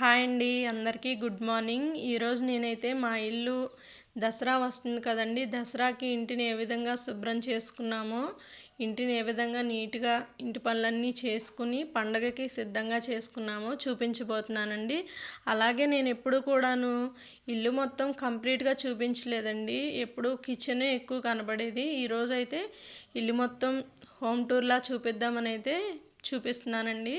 Hi అండి అందరికీ good morning. ఈరోజు నేనైతే మా ఇల్లు దసరా వస్తుంది కదండి. దసరాకి ఇంటిని ఏ విధంగా శుభ్రం చేసుకున్నామో ఇంటిని ఏ విధంగా నీట్గా ఇంటి పనులన్నీ చేసుకుని పండగకి సిద్ధంగా చేసుకున్నామో చూపించబోతున్నానండి. అలాగే నేను ఎప్పుడు కూడాను ఇల్లు మొత్తం కంప్లీట్గా చూపించలేదండి. ఎప్పుడు కిచెనే ఎక్కువ కనబడేది. ఈరోజు అయితే ఇల్లు మొత్తం హోమ్ టూర్లా చూపిద్దామని అయితే చూపిస్తున్నానండి.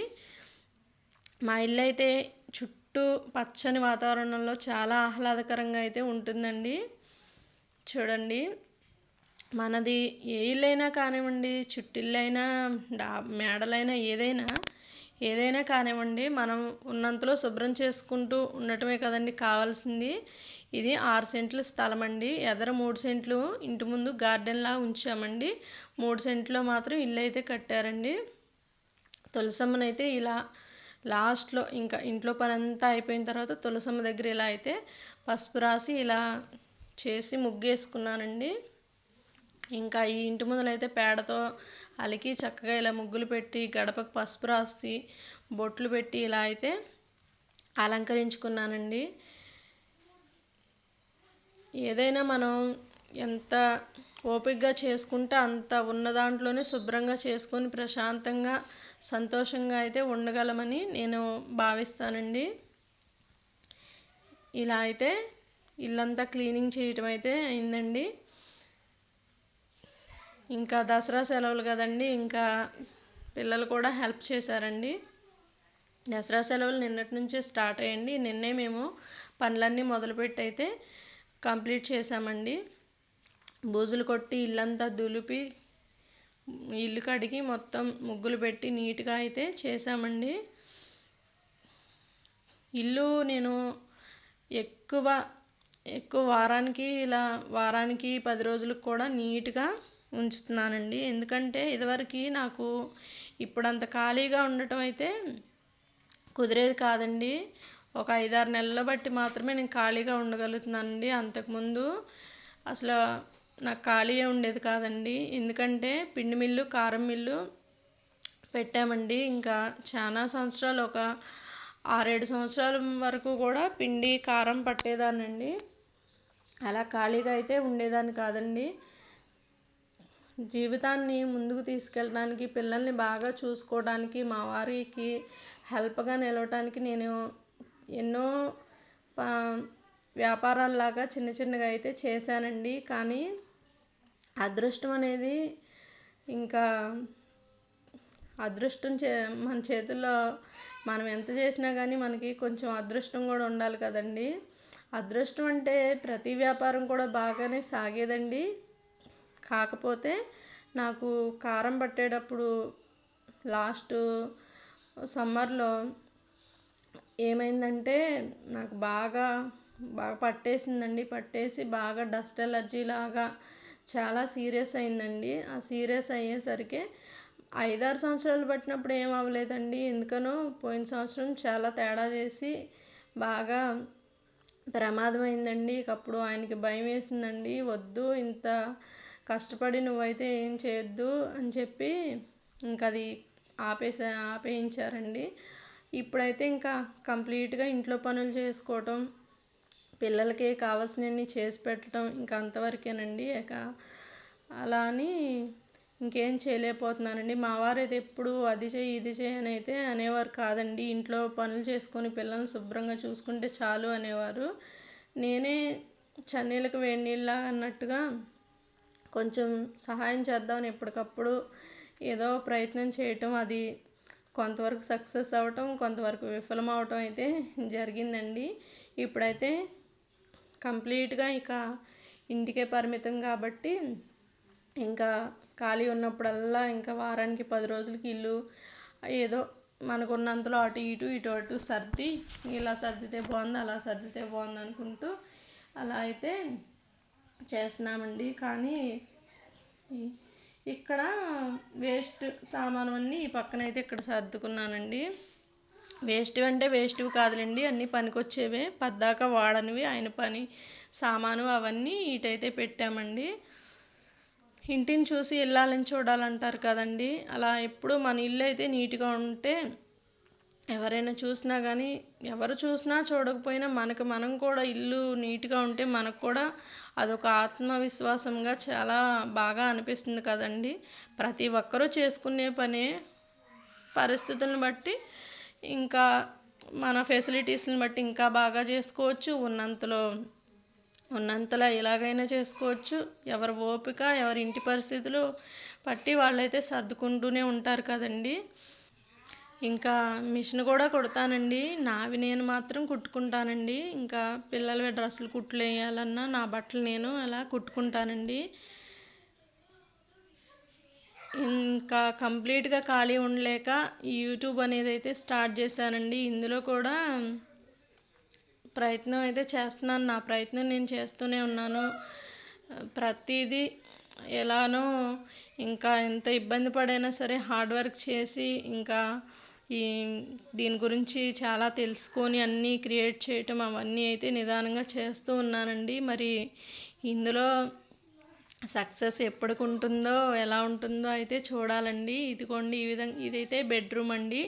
మా ఇల్లు అయితే చుట్టూ పచ్చని వాతావరణంలో చాలా ఆహ్లాదకరంగా అయితే ఉంటుందండి. చూడండి. మనది ఏ ఇల్లైనా కానివ్వండి చుట్టిల్లైనా డా మేడలైనా ఏదైనా ఏదైనా కానివ్వండి మనం ఉన్నంతలో శుభ్రం చేసుకుంటూ ఉండటమే కదండి కావాల్సింది. ఇది ఆరు సెంట్ల స్థలం అండి ఎదర మూడు సెంట్లు ఇంటి ముందు గార్డెన్లా ఉంచామండి. మూడు సెంట్లో మాత్రం ఇల్లు అయితే కట్టారండి. తులసమ్మనైతే ఇలా లాస్ట్లో ఇంకా ఇంట్లో పని అంతా అయిపోయిన తర్వాత తులసమ్మ దగ్గర ఇలా అయితే పసుపు రాసి ఇలా చేసి ముగ్గేసుకున్నానండి. ఇంకా ఈ ఇంటి ముందులైతే పేడతో అలికి చక్కగా ఇలా ముగ్గులు పెట్టి గడపకు పసుపు రాసి బొట్లు పెట్టి ఇలా అయితే అలంకరించుకున్నానండి. ఏదైనా మనం ఎంత ఓపికగా చేసుకుంటే అంత ఉన్న దాంట్లోనే శుభ్రంగా చేసుకొని ప్రశాంతంగా సంతోషంగా అయితే ఉండగలమని నేను భావిస్తానండి. ఇలా అయితే ఇల్లంతా క్లీనింగ్ చేయటం అయితే అయిందండి. ఇంకా దసరా సెలవులు కదండి ఇంకా పిల్లలు కూడా హెల్ప్ చేశారండి. దసరా సెలవులు నిన్నటి నుంచే స్టార్ట్ అయ్యండి. నిన్నే మేము పనులన్నీ మొదలుపెట్టి అయితే కంప్లీట్ చేసామండి బూజులు కొట్టి ఇల్లంతా దులిపి ఇల్లు కడిగి మొత్తం ముగ్గులు పెట్టి నీట్గా అయితే చేసామండి ఇల్లు నేను ఎక్కువ ఎక్కువ వారానికి ఇలా వారానికి పది రోజులకు కూడా నీట్గా ఉంచుతున్నానండి. ఎందుకంటే ఇదివరకు నాకు ఇప్పుడంత ఖాళీగా ఉండటం అయితే కుదిరేది కాదండి. ఒక ఐదారు నెలల బట్టి మాత్రమే నేను ఖాళీగా ఉండగలుగుతున్నానండి. అంతకుముందు అసలు నాకు ఖాళీ ఉండేది కాదండి. ఎందుకంటే పిండి మిల్లు కారం మిల్లు పెట్టామండి. ఇంకా చాలా సంవత్సరాలు ఒక ఆరేడు సంవత్సరాల వరకు కూడా పిండి కారం పట్టేదానండి అలా ఖాళీగా అయితే ఉండేదాన్ని కాదండి. జీవితాన్ని ముందుకు తీసుకెళ్ళడానికి పిల్లల్ని బాగా చూసుకోవడానికి మా వారికి హెల్ప్గా నిలవటానికి నేను ఎన్నో వ్యాపారాల్లాగా చిన్న చిన్నగా అయితే చేశానండి. కానీ అదృష్టం అనేది ఇంకా అదృష్టం చే మన చేతుల్లో మనం ఎంత చేసినా కానీ మనకి కొంచెం అదృష్టం కూడా ఉండాలి కదండి. అదృష్టం అంటే ప్రతి వ్యాపారం కూడా బాగానే సాగేదండి. కాకపోతే నాకు కారం పట్టేటప్పుడు లాస్ట్ సమ్మర్లో ఏమైందంటే నాకు బాగా బాగా పట్టేసిందండి. పట్టేసి బాగా డస్ట్ ఎలర్జీ లాగా చాలా సీరియస్ అయిందండి. ఆ సీరియస్ అయ్యేసరికి ఐదారు సంవత్సరాలు పట్టినప్పుడు ఏం అవ్వలేదండి. ఎందుకనో పోయిన సంవత్సరం చాలా తేడా చేసి బాగా ప్రమాదం అయిందండి అప్పుడు ఆయనకి భయం వేసిందండి. వద్దు ఇంత కష్టపడి నువ్వైతే ఏం చేయొద్దు అని చెప్పి ఇంకా అది ఆపేసా ఆపేయించారండి. ఇప్పుడైతే ఇంకా కంప్లీట్గా ఇంట్లో పనులు చేసుకోవటం పిల్లలకి కావాల్సినవన్నీ చేసి పెట్టడం ఇంకా అంతవరకేనండి. ఇక అలా అని ఇంకేం చేయలేకపోతున్నానండి. మా వారు అయితే ఎప్పుడు అది చేయి ఇది చేయి అని అయితే అనేవారు కాదండి. ఇంట్లో పనులు చేసుకొని పిల్లల్ని శుభ్రంగా చూసుకుంటే చాలు అనేవారు. నేనే చన్నీళ్ళకి వేడి నీళ్ళ అన్నట్టుగా కొంచెం సహాయం చేద్దామని ఎప్పటికప్పుడు ఏదో ప్రయత్నం చేయటం అది కొంతవరకు సక్సెస్ అవ్వటం కొంతవరకు విఫలం అవటం అయితే జరిగిందండి. ఇప్పుడైతే కంప్లీట్గా ఇక ఇంటికే పరిమితం కాబట్టి ఇంకా ఖాళీ ఉన్నప్పుడల్లా ఇంకా వారానికి పది రోజులకి ఇల్లు ఏదో మనకున్నంతలో అటు ఇటు ఇటు అటు సర్ది ఇలా సర్దితే బాగుంది అలా సర్దితే బాగుంది అనుకుంటూ అలా అయితే చేస్తున్నామండి. కానీ ఇక్కడ వేస్ట్ సామాను అన్నీ ఈ పక్కన అయితే ఇక్కడ సర్దుకున్నానండి. వేస్ట్ అంటే వేస్ట్ కాదులేండి అన్నీ పనికొచ్చేవే. పద్దాక వాడనివి ఆయన పని సామాను అవన్నీ ఇటైతే పెట్టామండి. ఇంటిని చూసి వెళ్ళాలని చూడాలంటారు కదండి. అలా ఎప్పుడు మన ఇల్లు అయితే నీట్గా ఉంటే ఎవరైనా చూసినా కానీ ఎవరు చూసినా చూడకపోయినా మనకు మనం కూడా ఇల్లు నీట్గా ఉంటే మనకు కూడా అదొక ఆత్మవిశ్వాసంగా చాలా బాగా అనిపిస్తుంది కదండి. ప్రతి ఒక్కరూ చేసుకునే పనే పరిస్థితులను బట్టి ఇంకా మన ఫెసిలిటీస్ని బట్టి ఇంకా బాగా చేసుకోవచ్చు. ఉన్నంతలో ఉన్నంతలో ఎలాగైనా చేసుకోవచ్చు. ఎవరి ఓపిక ఎవరి ఇంటి పరిస్థితులు బట్టి వాళ్ళైతే సర్దుకుంటూనే ఉంటారు కదండి. ఇంకా మిషన్ కూడా కుడతానండి. నావి నేను మాత్రం కుట్టుకుంటానండి. ఇంకా పిల్లలవి డ్రెస్సులు కుట్లు వేయాలన్నా నా బట్టలు నేను అలా కుట్టుకుంటానండి. ఇంకా కంప్లీట్గా ఖాళీ ఉండలేక ఈ యూట్యూబ్ అనేది అయితే స్టార్ట్ చేశానండి. ఇందులో కూడా ప్రయత్నం అయితే చేస్తున్నాను. నా ప్రయత్నం నేను చేస్తూనే ఉన్నాను. ప్రతిదీ ఎలానో ఇంకా ఎంత ఇబ్బంది పడైనా సరే హార్డ్ వర్క్ చేసి ఇంకా ఈ దీని గురించి చాలా తెలుసుకొని అన్నీ క్రియేట్ చేయటం అవన్నీ అయితే నిదానంగా చేస్తూ ఉన్నానండి. మరి ఇందులో సక్సెస్ ఎప్పటికి ఉంటుందో ఎలా ఉంటుందో అయితే చూడాలండి. ఇదిగోండి ఈ విధంగా ఇదైతే బెడ్రూమ్ అండి.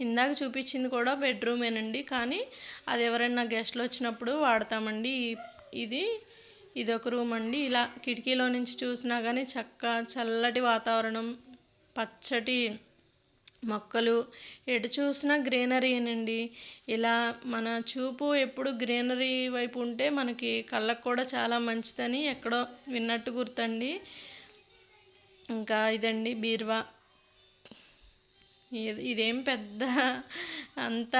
ఇందాక చూపించింది కూడా బెడ్రూమేనండి. కానీ అది ఎవరైనా గెస్ట్లు వచ్చినప్పుడు వాడతామండి. ఇది ఇది ఒక రూమ్ అండి. ఇలా కిటికీలో నుంచి చూసినా కానీ చక్క చల్లటి వాతావరణం పచ్చటి మొక్కలు. ఎటు చూసినా గ్రీనరీనండి ఇలా మన చూపు ఎప్పుడు గ్రీనరీ వైపు ఉంటే మనకి కళ్ళకు కూడా చాలా మంచిదని ఎక్కడో విన్నట్టు గుర్తండి. ఇంకా ఇదండి బీరువా. ఇది ఇదేం పెద్ద అంత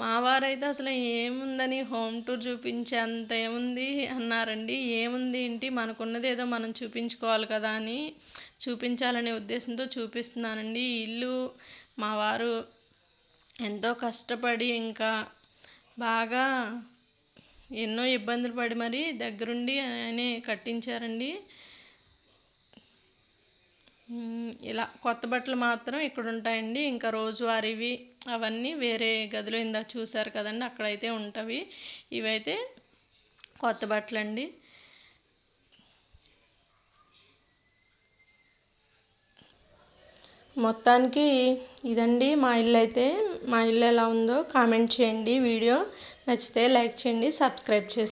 మా వారైతే అసలు ఏముందని హోమ్ టూర్ చూపించే అంత ఏముంది అన్నారండి. ఏముంది ఏంటి? మనకున్నది ఏదో మనం చూపించుకోవాలి కదా అని చూపించాలనే ఉద్దేశంతో చూపిస్తున్నానండి. ఇల్లు మా వారు ఎంతో కష్టపడి ఇంకా బాగా ఎన్నో ఇబ్బందులు పడి మరి దగ్గరుండి ఆయనే కట్టించారండి. ఇలా కొత్త బట్టలు మాత్రం ఇక్కడ ఉంటాయండి. ఇంకా రోజువారీవి అవన్నీ వేరే గదిలో ఇందా చూసారు కదండి అక్కడైతే ఉంటవి. ఇవైతే కొత్త బట్టలు అండి మొత్తానికి ఇదండి. మా ఇల్లు అయితే మా ఇల్లు ఎలా ఉందో కామెంట్ చేయండి. వీడియో నచ్చితే లైక్ చేయండి సబ్స్క్రైబ్ చేసి